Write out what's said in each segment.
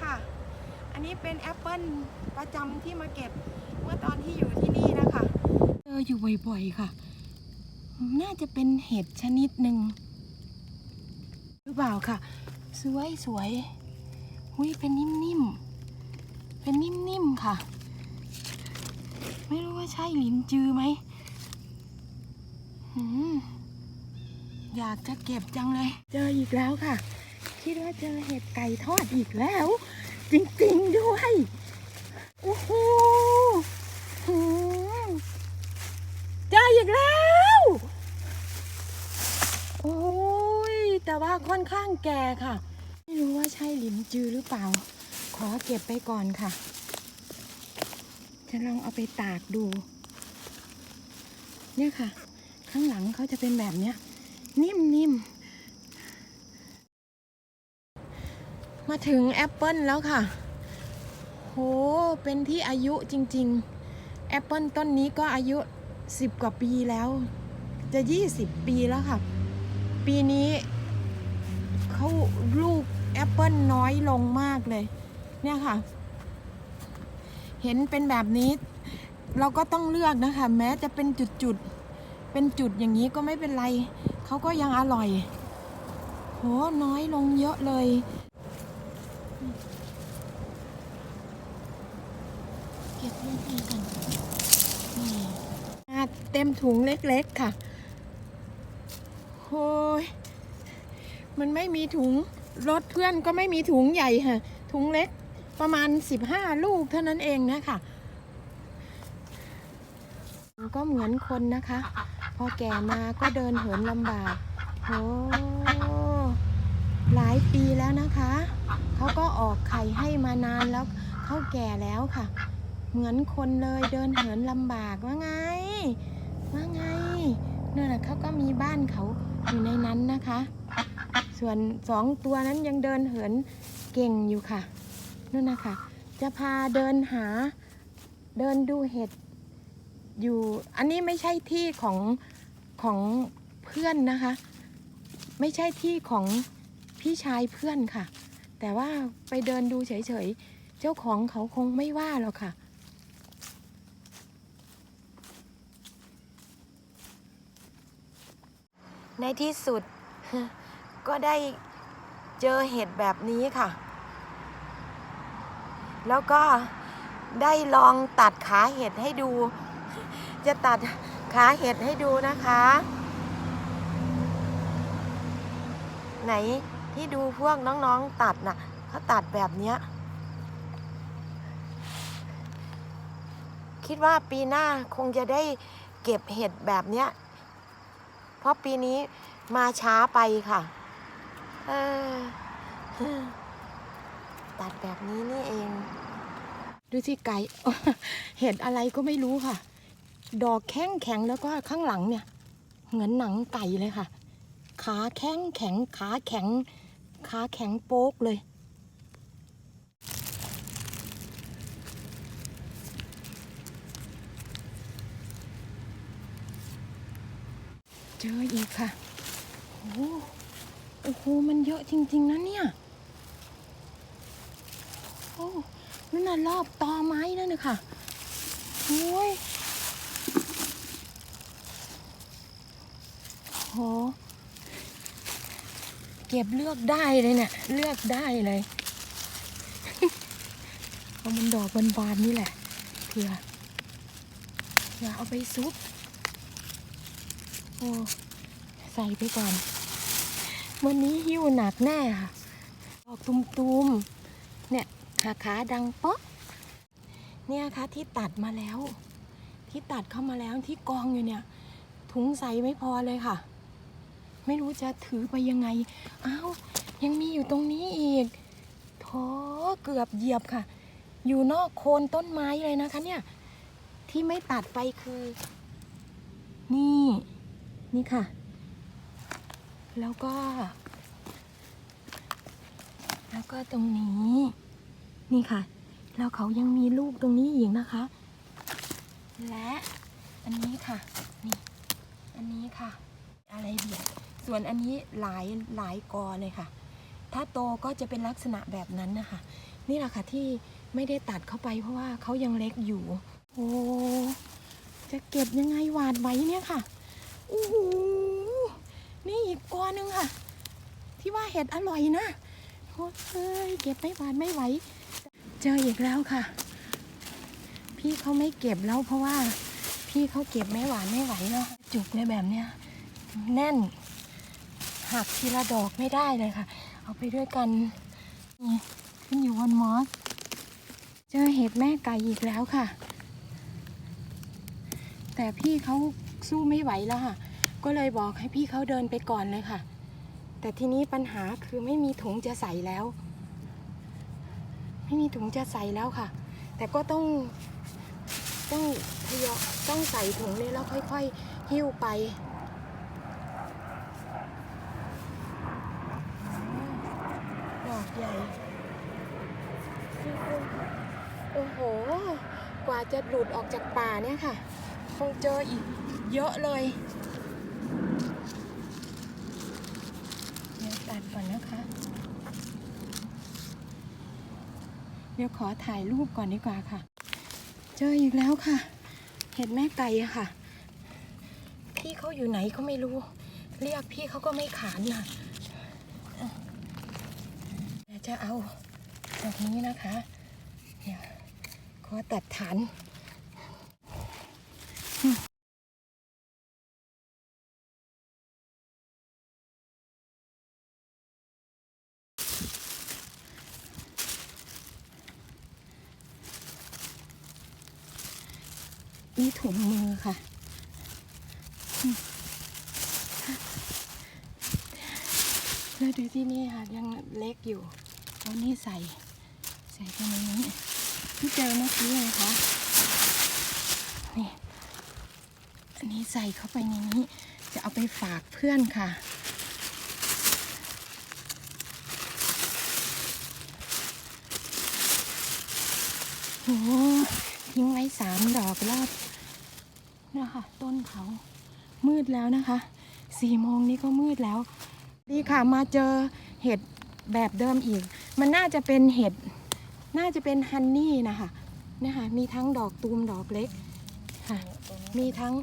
ค่ะ อันนี้เป็นแอปเปิลประจำที่มาเก็บเมื่อตอนที่อยู่ที่นี่นะคะเจออยู่บ่อยๆค่ะ น่าจะเป็นเห็ดชนิดหนึ่งหรือเปล่าค่ะ สวยสวยๆหุยเป็นนิ่มๆ เป็นนิ่มๆ ค่ะ ไม่รู้ว่าใช่ลิ้นจือไหมหืมอยากจะเก็บจังเลย เจออีกแล้วค่ะ คิดว่าเจอเห็ดไก่ทอดอีกแล้ว จริงๆด้วย โอ้โหหืมเจออีกแล้ว โอ้ย แต่ว่าค่อนข้างแก่ค่ะ ไม่รู้ว่าใช่หลินจือหรือเปล่า ขอเก็บไปก่อนค่ะ จะลองเอาไปตากดู เนี่ยค่ะ ข้างหลังเขาจะเป็นแบบเนี้ย นิ่มๆ มาถึงแอปเปิลแล้วค่ะ โห เป็นที่อายุจริง ๆ แอปเปิลต้นนี้ก็อายุ 10 กว่าปีแล้ว จะ 20 ปีแล้วค่ะ ปีนี้เขาลูกแอปเปิลน้อยลงมากเลย เนี่ยค่ะ เห็นเป็นแบบนี้ เราก็ต้องเลือกนะคะ แม้จะเป็นจุดๆ เป็นจุดอย่างนี้ก็ไม่เป็นไร เขาก็ยังอร่อย โห น้อยลงเยอะเลย เก็บลูกนี้กันนี่เต็มถุงเล็กๆค่ะโอ้ยมันไม่มีถุงรถเพื่อนก็ไม่มีถุงใหญ่ค่ะ ถุงเล็กประมาณ 15 ลูกเท่านั้นเองนะคะก็เหมือนคนนะคะ พอแก่มาก็เดินเหินลำบากโอ้หลายปีแล้วนะคะ เขาก็ออกไข่ให้มานานแล้วเขาแก่แล้วค่ะ เหมือนคนเลยเดินเหินลำบากว่าไง ว่าไงนั่นแหละเขาก็มีบ้านเขาอยู่ในนั้นนะคะ ส่วนสองตัวนั้นยังเดินเหินเก่งอยู่ค่ะนั่นนะคะ จะพาเดินหาเดินดูเห็ดอยู่ อันนี้ไม่ใช่ที่ของของเพื่อนนะคะ ไม่ใช่ที่ของพี่ชายเพื่อนค่ะ แต่ว่าไปเดินดูเฉยๆ เจ้าของเขาคงไม่ว่าหรอกค่ะ ในที่สุดก็ได้เจอเห็ดแบบนี้ค่ะ แล้วก็ได้ลองตัดขาเห็ดให้ดู จะตัดขาเห็ดให้ดูนะคะ ไหน ที่ดูพวกน้องๆตัดน่ะเขาตัดแบบเนี้ย คิดว่าปีหน้าคงจะได้เก็บเห็ดแบบเนี้ย เพราะปีนี้มาช้าไปค่ะ เออ ตัดแบบนี้นี่เอง ดูสิไก่เห็ดอะไรก็ไม่รู้ค่ะ ดอกแข็งแข็งแล้วก็ข้างหลังเนี่ย เหมือนหนังไก่เลยค่ะ ขาแข็งแข็งขาแข็ง ขาแข็งโป๊กเลย เจออีกค่ะ โอ้โหโอ้โห มันเยอะจริง ๆ นะเนี่ยโอ้นั่นน่ะรอบตอไม้นั่นน่ะค่ะโอ้ยโห เก็บเลือกได้เลยเนี่ยเลือกได้เลยเอามันดอกบานๆนี่แหละเผื่อเผื่อเอาไปซุปโอ้ใส่ไปก่อน วันนี้หิ้วหนักแน่ค่ะออกตุมๆเนี่ยขาขาดังป๊อกเนี่ยค่ะที่ตัดมาแล้ว ที่ตัดเข้ามาแล้วที่กองอยู่เนี่ย ถุงใส่ไม่พอเลยค่ะ ไม่รู้จะถือไปยังไงอ้าวยังมีอยู่ตรงนี้อีกโถเกือบเหยียบค่ะ อยู่นอกโคนต้นไม้เลยนะคะเนี่ย ที่ไม่ตัดไปคือ นี่ นี่ค่ะ แล้วก็ แล้วก็ตรงนี้ นี่ค่ะ แล้วเขายังมีลูกตรงนี้อีกนะคะ และอันนี้ค่ะ นี่ อันนี้ค่ะ อะไรเดียว ส่วนอันนี้หลายหลายกอเลยค่ะ ถ้าโตก็จะเป็นลักษณะแบบนั้นนะคะ นี่แหละค่ะที่ไม่ได้ตัดเข้าไปเพราะว่าเขายังเล็กอยู่ โอ้จะเก็บยังไงหวาดไว้เนี่ยค่ะโอ้โหนี่อีกกอหนึงค่ะ ที่ว่าเห็ดอร่อยนะโอ้เฮ้ยเก็บไม่หวานไม่ไหวเจออีกแล้วค่ะ พี่เขาไม่เก็บแล้วเพราะว่าพี่เขาเก็บไม่หวานไม่ไหวเนาะจุกเลยแบบเนี้ยแน่น หักทีละดอกไม่ได้เลยค่ะ เอาไปด้วยกันนี่ขึ้นอยู่บนมอส เจอเห็ดแม่ไก่อีกแล้วค่ะ แต่พี่เขาสู้ไม่ไหวแล้วค่ะ ก็เลยบอกให้พี่เขาเดินไปก่อนเลยค่ะ แต่ทีนี้ปัญหาคือไม่มีถุงจะใส่แล้ว ไม่มีถุงจะใส่แล้วค่ะ แต่ก็ต้องต้องทยอยต้องใส่ถุงนี้แล้วค่อย ๆ หิ้วไป ดอกใหญ่ โอ้โห กว่า จะหลุดออกจากป่าเนี่ยค่ะ คงเจออีกเยอะเลยเดี๋ยวตัดก่อนนะคะ เดี๋ยวขอถ่ายรูปก่อนดีกว่าค่ะ เจออีกแล้วค่ะ เห็ดแม่ไก่อะค่ะ พี่เขาอยู่ไหนก็ไม่รู้ เรียกพี่เขาก็ไม่ขานน่ะจะเอาแบบนี้นะคะ อตัดฐานนี่ถุงมือค่ะ แล้วดูที่นี่ค่ะ ยังเล็กอยู่เอานี่ใส่ ใส่ตรงนี้ ที่เจอเมื่อกี้เลยคะนี่อันนี้ใส่เข้าไปในนี้ จะเอาไปฝากเพื่อนค่ะ โอ้ทิ้งไว้สามดอกรอบนะคะต้นเขามืดแล้วนะคะสี่โมงนี้ก็มืดแล้ว ดีค่ะมาเจอเห็ดแบบเดิมอีก มันน่าจะเป็นเห็ด น่าจะเป็นฮันนี่นะคะเนี่ยค่ะมีทั้งดอกตูมดอกเล็กค่ะมีทั้ง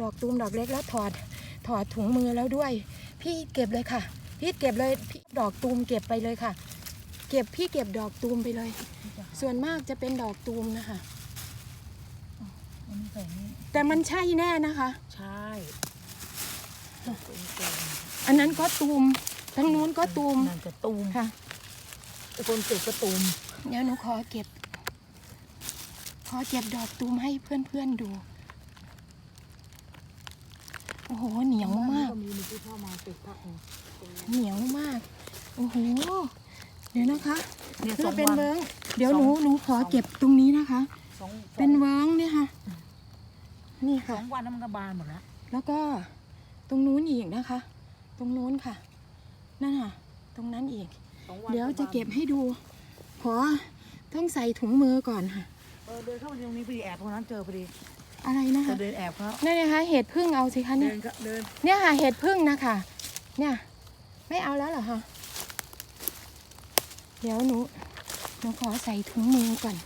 ดอกตูมดอกเล็กแล้วถอดถอดถุงมือแล้วด้วย พี่เก็บเลยค่ะ พี่เก็บเลยพี่ดอกตูมเก็บไปเลยค่ะ เก็บพี่เก็บดอกตูมไปเลย ส่วนมากจะเป็นดอกตูมนะคะอันนี้ใส่นี่แต่มันใช่แน่นะคะ ใช่ตูมแกงอันนั้นก็ตูมทั้งนู้นก็ตูมนั่นก็ตูมค่ะไอ้คนเก็บก็ตูม เดี๋ยวหนูขอเก็บ ขอเก็บดอกตูมให้เพื่อนๆดู โอ้โห เหนียวมากก็มีมีที่เข้ามาติดพักหนึ่งเหนียวมาก โอ้โห เดี๋ยวนะคะเนี่ยสเพื่อองเป็นวัน เวิ้งเดี๋ยวหนูสอง หนูขอเก็บตรงนี้นะคะสองเป็นเวิ้งเนี่ยค่ะ นี่สค่ะ องวันแล้วมันก็บานหมดแล้วแล้วก็ตรงนู้นอีกนะคะ ตรงนู้นค่ะ นั่นค่ะ ตรงนั้นอีก สองวันเดี๋ยวจะเก็บให้ดู ขอต้องใส่ถุงมือก่อนค่ะ เออเดินเข้าไปตรงนี้พอดีแอบตรงนั้นเจอพอดีอะไรนะจะคะเดินแอบเขานี่นนะคะเห็ดพึ่งเอาสิคะเดิเนี่ยนก็เดินเนี่ยค่ะเห็ดพึ่งนะคะเนี่ย ไม่เอาแล้วเหรอคะเดี๋ยวหนูหนูขอใส่ถุงมือก่อน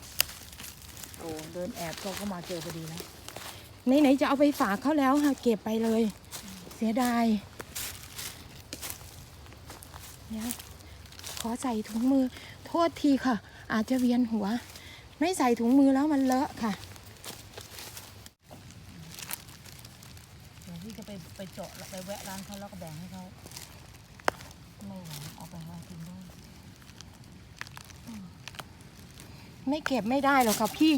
โอ้เดินแอบเขาก็มาเจอพอดีนะไหนๆจะเอาไปฝากเขาแล้วค่ะเก็บไปเลย เสียดายเดี๋ยวขอใส่ถุงมือ โทษทีค่ะ อาจจะเวียนหัว ไม่ใส่ถุงมือแล้วมันเลอะค่ะเดี๋ยวพี่จะไปไปเจาะแล้วไปแวะร้านเขาแล้วก็แบ่งให้เขาไม่ไหวเอาไปให้กินด้วยไม่เก็บไม่ได้หรอกค่ะพี่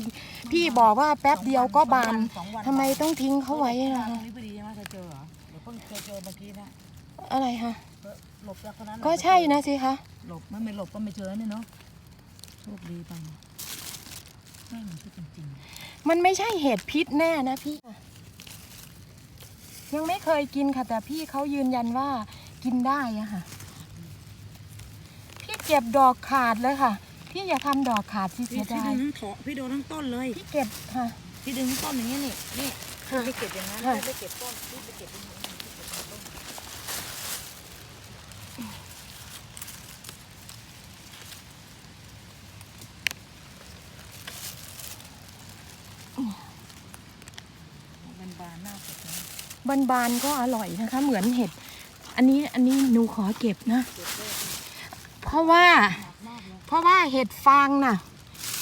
พี่บอกว่าแป๊บเดียวก็บานสองวันทำไมต้องทิ้งเขาไว้ตนะรงคะนี้พอดีใช่ไหมเคยเจอเหรอเดี๋ยวเพิ่งเคยเจอเมื่อกี้นะอะไรคะ หลบจากคนนั้นก็ใช่นะสิคะหลบไม่ไม่หลบก็ไม่เจอนี่เนาะโชคดีไปไม่เหมือนชื่อจริงมันไม่ใช่เห็ดพิษแน่นะพี่ ยังไม่เคยกินค่ะ แต่พี่เขายืนยันว่ากินได้อะค่ะ พี่เก็บดอกขาดเลยค่ะ พี่อย่าทำดอกขาดสิๆเสียดายทั้งเถาะพี่โดนทั้งต้นเลย พี่เก็บค่ะ พี่ดึงทั้งต้นอย่างนี้นี่นี่ค่ะพี่เก็บอย่างนั้นค่ะพี่ไปเก็บต้นพี่ไปเก็บอย่างนี้พี่เก็บต้น น บานๆหน้าสดนะ บานๆก็อร่อยนะคะ เหมือนเห็ด อันนี้อันนี้หนูขอเก็บนะ เพราะว่า เพราะว่าเห็ดฟางน่ะ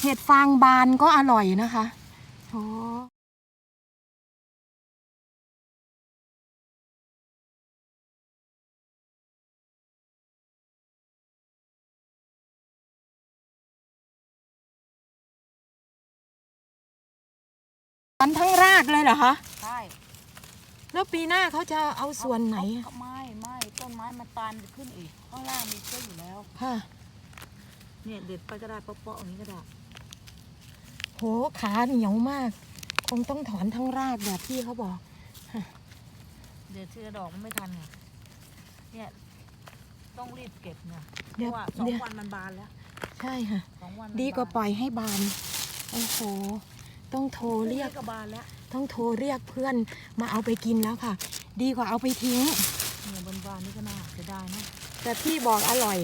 เห็ดฟางบานก็อร่อยนะคะโอ้ันทั้งรากเลยเหรอคะ ใช่ แล้วปีหน้าเขาจะเอาส่วนไหนเขาเขาไม่ไม่ต้นไม้มันตานขึ้นอีกข้างล่างมีเชื้ออยู่แล้ว ค่ะ เนี่ยเด็ดไปก็ได้เปาะๆอย่างนี้ก็ได้ โหขาเหนียวมาก คงต้องถอนทั้งรากแบบพี่เขาบอก เดี๋ยวเชื้อดอกมันไม่ทันไงเนี่ยต้องรีบเก็บเนี่ยเพเดี๋ยวราะว่าสองเดี๋ยว วันมันบานแล้วใช่ค่ะ สองวันมันดีกว่าบนปล่อยให้บาน โอ้โห ต้องโทรเรียกพงนี้ก็บานแล้ว ต้องโทรเรียกเพื่อนมาเอาไปกินแล้วค่ะ ดีกว่าเอาไปทิ้งเนี่ยบนบานนี่ก็น่าจะได้นะแต่พี่บอกอร่อย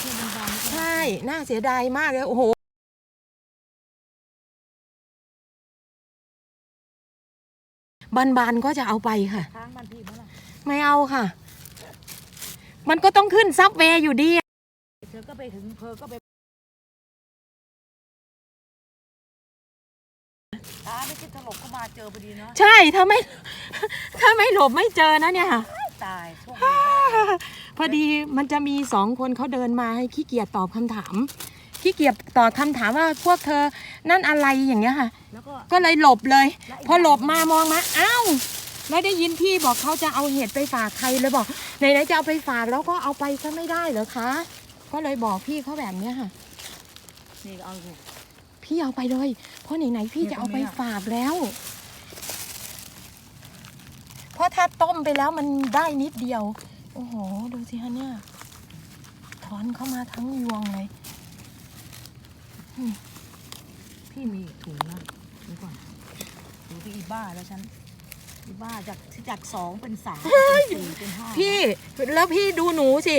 เนี่ยบนบานนี่ก็ใชน่า่น่าเสียดายมากเลยโอ้โหบานๆก็จะเอาไปค่ะ ค้างบ้านพี่เมื่อไหร่ไม่เอาค่ะ มันก็ต้องขึ้นซับเวย์อยู่ดี เธอก็ไปถึงเพอก็ไป ตาไม่คิดถลกก็มาเจอพอดีเนาะใช่ถ้าไม่ ถ้าไม่หลบไม่เจอนะเนี่ยค่ะ ตายโชคดีมากพอดีมันจะมีสองคนเขาเดินมาให้ขี้เกียจตอบคำถามขี้เกียจตอบคำถามว่าพวกเธอนั่นอะไรอย่างเงี้ยค่ะ แล้วก็ก็เลยหลบเลยและอีกพอหลบมามองมาอ้าวแล้วได้ยินพี่บอกเขาจะเอาเห็ดไปฝากใครเลยบอกไหนๆจะเอาไปฝากแล้วก็เอาไปซะไม่ได้เหรอคะ ก็เลยบอกพี่เขาแบบเนี้ยค่ะ นี่ก็เอาสิ พี่เอาไปเลย เพราะไหนๆพี่เนี่ยจะเอาไปตรงเนี้ยฝากแล้ว เพราะถ้าต้มไปแล้วมันได้นิดเดียว โอ้โห ดูสิฮะเนี่ย ถอนเข้ามาทั้งยวงเลยพี่มีอีกถุงนะเดี๋ยวก่อนดูพี่อีบ้าแล้วฉันอีบ้าจากที่จากสองเป็นสามเป็นสี่เป็นห้าพี่แล้วพี่ดูหนูสิ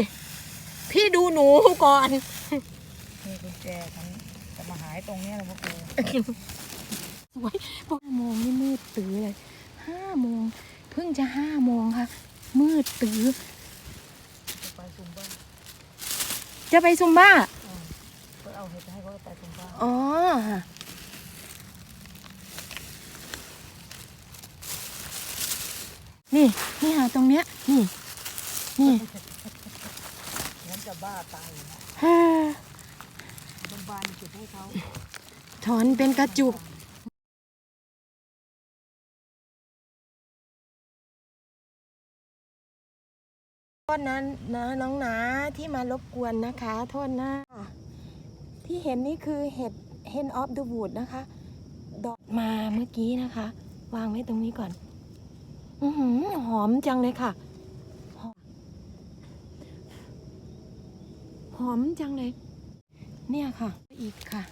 พี่ดูหนูก่อนนี่กุญแจฉันจะมาหายตรงเนี้ยเลยพ่อครูสวยพวกห้าโมงนี่มืดตื้อเลยห้าโมงเพิ่งจะห้าโมงค่ะ มืดตื้อจะไปซุมบ้าจะไปซุมบ้าเออเพื่อเอาเห็ดไปให้เขาไปซุมบ้าอ๋อค่ะนี่นี่ค่ะตรงเนี้ยนี่นี่งั้นจะบ้าตายอยู่นะฮ่า บนบานเก็บให้เขาถอนเป็นกระจุกโทษนะนะน้องนาที่มารบกวนนะคะ โทษนะ ที่เห็นนี่คือเห็ด hen of the wood นะคะ ดอกมาเมื่อกี้นะคะ วางไว้ตรงนี้ก่อน อือหือหอมจังเลยค่ะ หอมหอมจังเลย เนี่ยค่ะ อีกค่ะ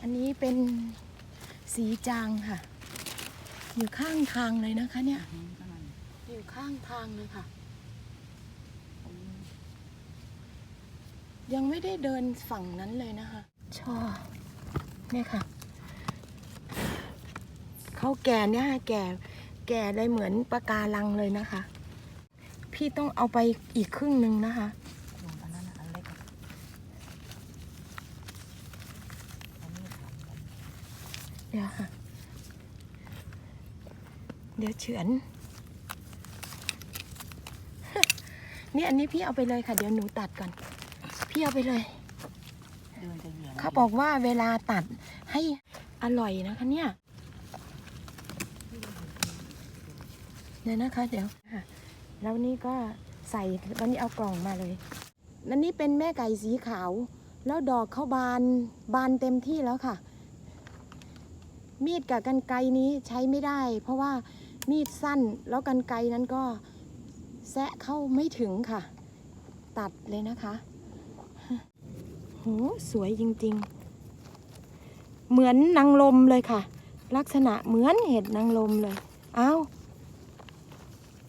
อันนี้เป็นสีจางค่ะ อยู่ข้างทางเลยนะคะ เนี่ย อยู่ข้างทางเลยค่ะ ยังไม่ได้เดินฝั่งนั้นเลยนะคะ ชอเนี่ยค่ะ เขาแก่เนี่ยค่ะแก่ แก่เลยเหมือนปะการังเลยนะคะ พี่ต้องเอาไปอีกครึ่งหนึ่งนะคะ หนูอันนั้นน่ะอันเล็กอะอันนี้ทำกัน เดี๋ยวค่ะ เดี๋ยวเฉือนนี่อันนี้พี่เอาไปเลยค่ะ เดี๋ยวหนูตัดก่อน พี่เอาไปเลยเดินจะเหยียบเขาบอกว่าเวลาตัดให้อร่อยนะคะเนี่ยเดี๋ยวนะคะ เดี๋ยวค่ะแล้วนี่ก็ใส่วันนี้เอากล่องมาเลยแล้วนี่เป็นแม่ไก่สีขาว แล้วดอกเขาบานบานเต็มที่แล้วค่ะ มีดกับกันไกนี้ใช้ไม่ได้ เพราะว่ามีดสั้นแล้วกันไกนั้นก็แซะเข้าไม่ถึงค่ะ ตัดเลยนะคะโหสวยจริงๆ เหมือนนางลมเลยค่ะ ลักษณะเหมือนเห็ดนางลมเลยอ้าว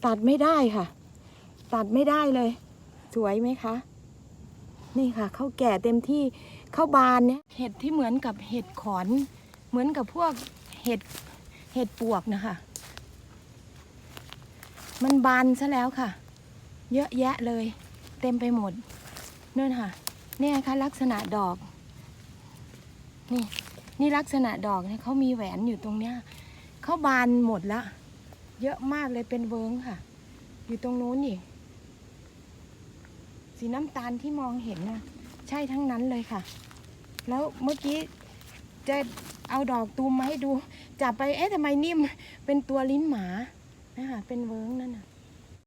ตัดไม่ได้ค่ะ ตัดไม่ได้เลย สวยไหมคะ นี่ค่ะเข้าแก่เต็มที่เข้าบานเนี่ยเห็ดที่เหมือนกับเห็ดขอน เหมือนกับพวกเห็ดเห็ดปวกนะคะ มันบานซะแล้วค่ะ เยอะแยะเลย เต็มไปหมดนู่นค่ะเนี่ยค่ะลักษณะดอก นี่นี่ลักษณะดอกเนี่ยเขามีแหวนอยู่ตรงเนี้ยเขาบานหมดละ เยอะมากเลยเป็นเวิ้งค่ะ อยู่ตรงนู้นอีกสีน้ำตาลที่มองเห็นนะใช่ทั้งนั้นเลยค่ะ แล้วเมื่อกี้ จะเอาดอกตูมมาให้ดู จับไปเอ๊ะทำไมนิ่มเป็นตัวลิ้นหมานะคะเป็นเวิ้งนั่นน่ะ